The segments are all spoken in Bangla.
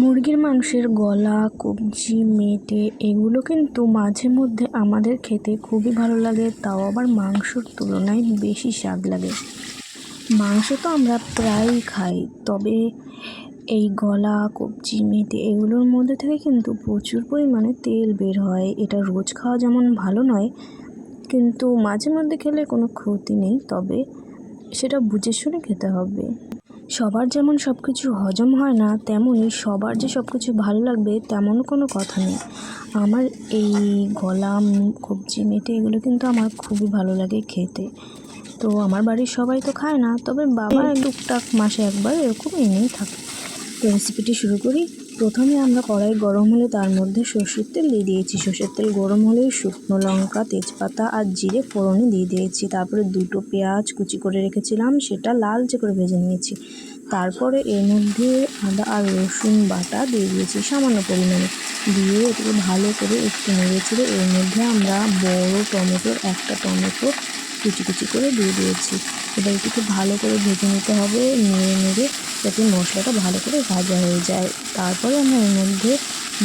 মুরগির মাংসের গলা, কবজি, মেটে, এগুলো কিন্তু মাঝে মধ্যে আমাদের খেতে খুবই ভালো লাগে, তাও আবার মাংসর তুলনায় বেশি স্বাদ লাগে। মাংস তো আমরা প্রায়ই খাই, তবে এই গলা, কবজি, মেটে এগুলোর মধ্যে থেকে কিন্তু প্রচুর পরিমাণে তেল বের হয়, এটা রোজ খাওয়া যেমন ভালো নয়, কিন্তু মাঝে মধ্যে খেলে কোনো ক্ষতি নেই, তবে সেটা বুঝে শুনে খেতে হবে। সবার যেমন সব কিছু হজম হয় না তেমনই সবার যে সব কিছু ভালো লাগবে তেমন কোনো কথা নেই। আমার এই গলা কবজি মেটে এগুলো কিন্তু আমার খুবই ভালো লাগে খেতে। তো আমার বাড়ির সবাই তো খায় না তবে বাবা টুকটাক মাসে একবার এরকম এনেই থাকে। তো রেসিপিটি শুরু করি। প্রথমে আমরা কড়াই গরম হলে তার মধ্যে সর্ষের তেল দিয়ে দিয়েছি। সর্ষের তেল গরম হলে শুকনো লঙ্কা, তেজপাতা আর জিরে ফোড়নে দিয়ে দিয়েছি। তারপরে দুটো পেঁয়াজ কুচি করে রেখেছিলাম, সেটা লালচে করে ভেজে নিয়েছি। তারপরে এর মধ্যে আদা আর রসুন বাটা দিয়ে দিয়েছি সামান্য পরিমাণে। দিয়ে এটাকে ভালো করে একটু নেড়েচেড়ে এর মধ্যে আমরা বড় টমেটোর একটা টমেটো কুচি কুচি করে দিয়ে দিয়েছি। এবার এটিকে ভালো করে ভেজে নিতে হবে, নেড়ে নেড়ে যাতে মশলাটা ভালো করে ভাজা হয়ে যায়। তারপরে আমরা এর মধ্যে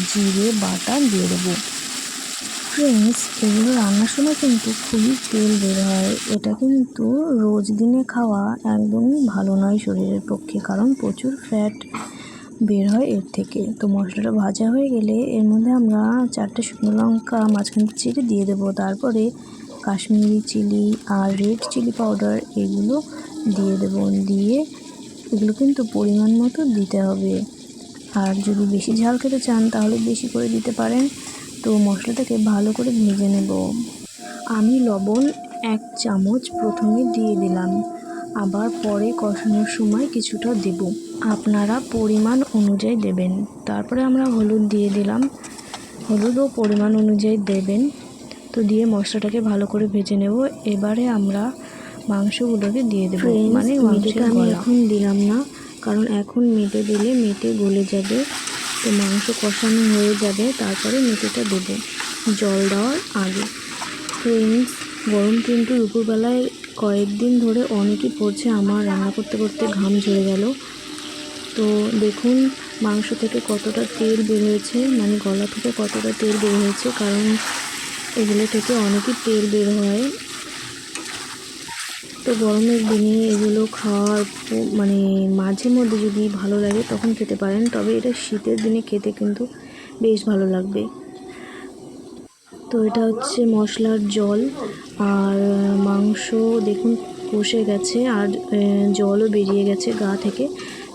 জিরে, বাটা দিয়ে দেবো। ফ্রেন্ডস এগুলো রান্নার সময় কিন্তু খুবই তেল বের হয়। এটা কিন্তু রোজ দিনে খাওয়া একদমই ভালো নয় শরীরের পক্ষে, কারণ প্রচুর ফ্যাট বের হয় এর থেকে। তো মশলাটা ভাজা হয়ে গেলে এর মধ্যে আমরা চারটে শুকনো লঙ্কা মাঝখান থেকে ছেড়ে দিয়ে দেবো। তারপরে কাশ্মীরি চিলি আর রেড চিলি পাউডার এগুলো দিয়ে দেবো। দিয়ে এগুলো কিন্তু পরিমাণ মতো দিতে হবে। আর যদি বেশি ঝাল খেতে চান তাহলে বেশি করে দিতে পারেন। তো মশলাটাকে ভালো করে ভেজে নেব। আমি লবণ এক চামচ প্রথমে দিয়ে দিলাম। আবার পরে কষানোর সময় কিছুটা দেব। আপনারা পরিমাণ অনুযায়ী দেবেন। তারপরে আমরা হলুদ দিয়ে দিলাম। হলুদও পরিমাণ অনুযায়ী দেবেন। তো দিয়ে মশলাটাকে ভালো করে ভেজে নেব। এবারে আমরা মাংসগুলোকে দিয়ে দেবো। মানে মাংসটা আমি এখন দিলাম না কারণ এখন মেটে দিলে মেটে গলে যাবে তো মাংস কষানো হয়ে যাবে তারপরে মেটেটা দেবো। জল দেওয়ার আগে। ফ্রেন্ডস গরম কিন্তু দুপুরবেলায় কয়েকদিন ধরে অনেকই পড়ছে আমার রান্না করতে করতে ঘাম ঝরে গেল। তো দেখুন মাংস থেকে কতটা তেল বের হয়েছে মানে গলা থেকে কতটা তেল বের হয়েছে কারণ এগুলো থেকে অনেকই তেল বের হয়। তো গরমের দিনে এগুলো খাওয়ার মানে মাঝে মধ্যে যদি ভালো লাগে তখন খেতে পারেন। তবে এটা শীতের দিনে খেতে কিন্তু বেশ ভালো লাগবে। তো এটা হচ্ছে মশলার জল। আর মাংস দেখুন কষে গেছে আর জলও বেরিয়ে গেছে গা থেকে।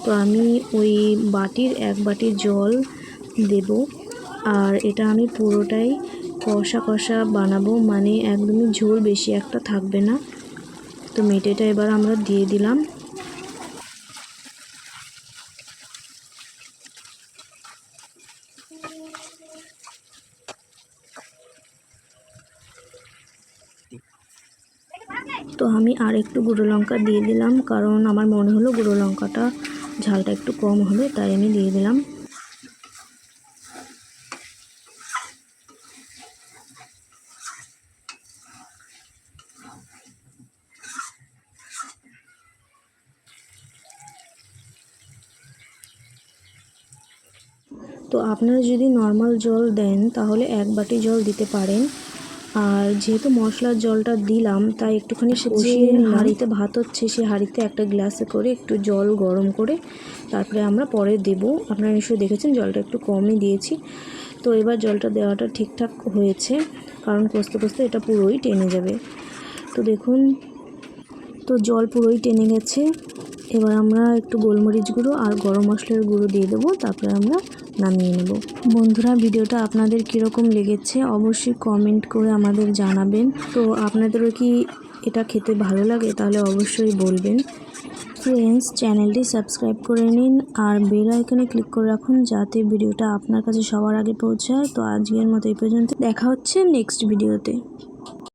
তো আমি ওই বাটির এক বাটি জল দেব। আর এটা আমি পুরোটাই কষা কষা বানাবো মানে একদমই ঝোল বেশি একটা থাকবে না। তো মেটেটা এবার আমরা দিয়ে দিলাম। তো আমি আর একটু গুঁড়ো লঙ্কা দিয়ে দিলাম, কারণ আমার মনে হলো গুঁড়ো লঙ্কাটা ঝালটা একটু কম হবে তাই আমি দিয়ে দিলাম। তো আপনারা যদি নর্মাল জল দেন তাহলে এক বাটি জল দিতে পারেন। আর যেহেতু মশলার জলটা দিলাম তাই একটুখানি যে হাঁড়িতে ভাত হচ্ছে সে হাঁড়িতে একটা গ্লাসে করে একটু জল গরম করে তারপরে আমরা পরে দেব। আপনারা নিশ্চয়ই দেখেছেন জলটা একটু কমই দিয়েছি। তো এবার জলটা দেওয়াটা ঠিকঠাক হয়েছে কারণ কষতে কষতে এটা পুরোই টেনে যাবে। তো দেখুন তো জল পুরোই টেনে গেছে। এবার আমরা একটু গোলমরিচ গুঁড়ো আর গরম মশলার গুঁড়ো দিয়ে দেবো। তারপরে আমরা নামিয়ে নেব। বন্ধুরা, ভিডিওটা আপনাদের কীরকম লেগেছে অবশ্যই কমেন্ট করে আমাদের জানাবেন। তো আপনাদেরও কি এটা খেতে ভালো লাগে তাহলে অবশ্যই বলবেন। ফ্রেন্ডস চ্যানেলটি সাবস্ক্রাইব করে নিন আর বেল আইকনে ক্লিক করে রাখুন যাতে ভিডিওটা আপনার কাছে সবার আগে পৌঁছায়। তো আজকের মতো এই পর্যন্ত। দেখা হচ্ছে নেক্সট ভিডিওতে